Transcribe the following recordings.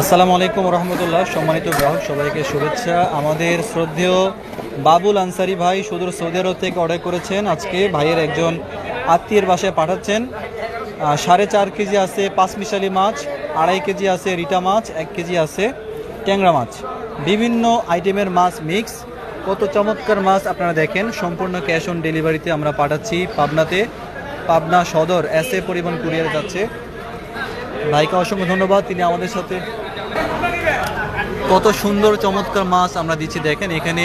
আসসালামু আলাইকুম রহমতুল্লাহ। সম্মানিত গ্রাহক, সবাইকে শুভেচ্ছা। আমাদের শ্রদ্ধেয় বাবুল আনসারি ভাই সুদূর সৌদি আরব থেকে অর্ডার করেছেন। আজকে ভাইয়ের একজন আত্মীয়ের বাসায় পাঠাচ্ছেন। সাড়ে চার কেজি আছে পাঁচমিশালি মাছ, আড়াই কেজি আছে রিটা মাছ, এক কেজি আছে ট্যাংরা মাছ। বিভিন্ন আইটেমের মাছ মিক্স। কত চমৎকার মাছ আপনারা দেখেন। সম্পূর্ণ ক্যাশ অন ডেলিভারিতে আমরা পাঠাচ্ছি পাবনাতে। পাবনা সদর, এস এ পরিবহন কুরিয়ার যাচ্ছে। ভাইকে অসংখ্য ধন্যবাদ। তিনি আমাদের সাথে কত সুন্দর, চমৎকার মাছ আমরা দিচ্ছি। দেখেন, এখানে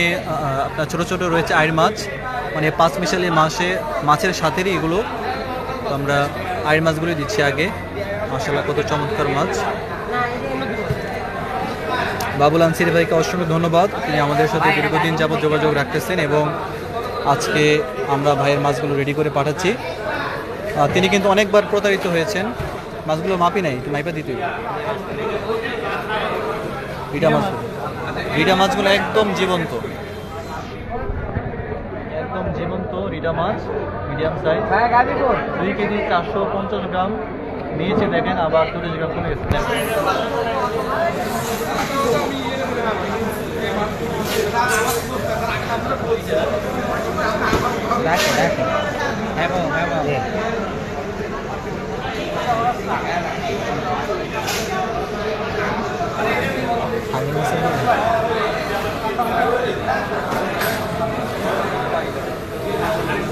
আপনার ছোট ছোট রয়েছে আইর মাছ। মানে পাঁচ মিশালি মাসে মাছের সাথেরই এগুলো। আমরা আইর মাছগুলো দিচ্ছি আগে। মাসাল্লাহ কত চমৎকার মাছ। বাবুল আনসির ভাইকে অসংখ্য ধন্যবাদ। তিনি আমাদের সাথে দীর্ঘদিন যাবত যোগাযোগ রাখতেছেন এবং আজকে আমরা ভাইয়ের মাছগুলো রেডি করে পাঠাচ্ছি। তিনি কিন্তু অনেকবার প্রতারিত হয়েছেন। মাছগুলো মাপি নাই, একটু মাইপা দিতে। রিটা মাছ। রিটা মাছগুলো একদম জীবন্ত। একদম জীবন্ত রিটা মাছ, মিডিয়াম সাইজ। দুই কেজি চারশো পঞ্চাশ গ্রাম। নিয়েছে দেখেন, আবার চল্লিশ গ্রাম কমে গেছে। দেখেন।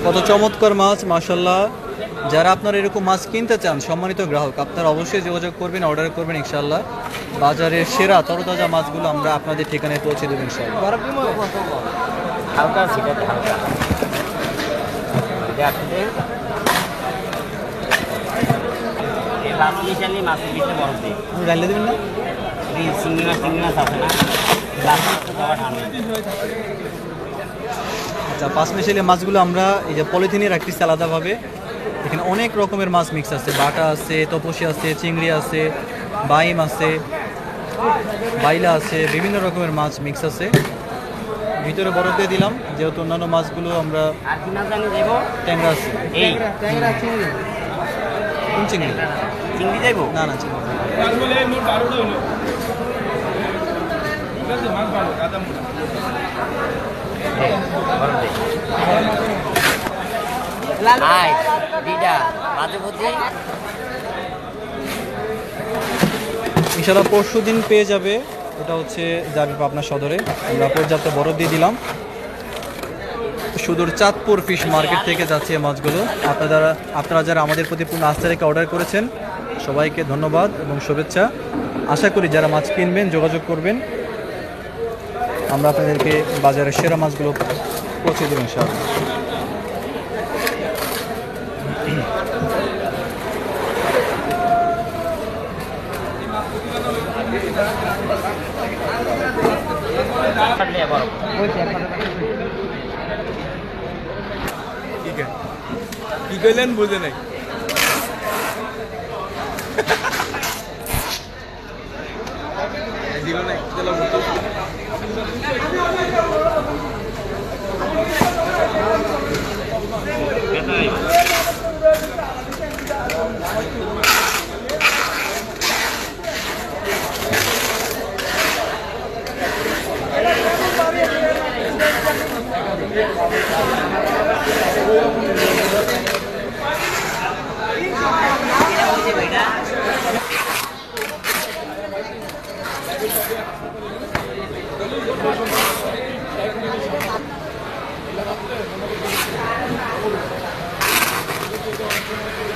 কত চমৎকার মাছ মাশাল্লাহ যারা আপনারা এরকম মাছ কিনতে চান, সম্মানিত গ্রাহক, আপনারা অবশ্যই যোগাযোগ করবেন, অর্ডার করবেন ইনশাল্লাহ বাজারের সেরা, তরতাজা মাছগুলো আমরা আপনাদের ঠিকানায় পৌঁছে ইনশাল্লাহ দেবেন না? আচ্ছা পাঁচ মিশালি মাছগুলো আমরা এই যে পলিথিনে রাখতেছি আলাদাভাবে এখানে অনেক রকমের মাছ মিক্স আছে। বাটা আছে তপসি আছে চিংড়ি আছে বাইম আছে বাইলা আছে বিভিন্ন রকমের মাছ মিক্স আছে। ভিতরে বরফ দিয়ে দিলাম যেহেতু অন্যান্য মাছগুলো আমরা আর কি মাছ জানি দেবো ট্যাংরা আছে কোন চিংড়ি? চিংড়ি দেবো? না না চিংড়ি বরফ দিই আয় দিদা বাজে বুঝি ইনশাল্লাহ পরশু দিন পেয়ে যাবে। এটা হচ্ছে যাবে পাবনা সদরে। আমরা পর্যাপ্ত বরফ দিয়ে দিলাম। সুদূর চাঁদপুর ফিশ মার্কেট থেকে যাচ্ছে এই মাছগুলো। আপনারা আপনারা যারা আমাদের প্রতি পূর্ণ আস্থা রেখে অর্ডার করেছেন সবাইকে ধন্যবাদ এবং শুভেচ্ছা। আশা করি যারা মাছ কিনবেন যোগাযোগ করবেন। আমরা আপনাদেরকে বাজারের সেরা মাছগুলো পৌঁছে দেবেন সব কি কইলেন বুঝে নাই Good night. Thank you.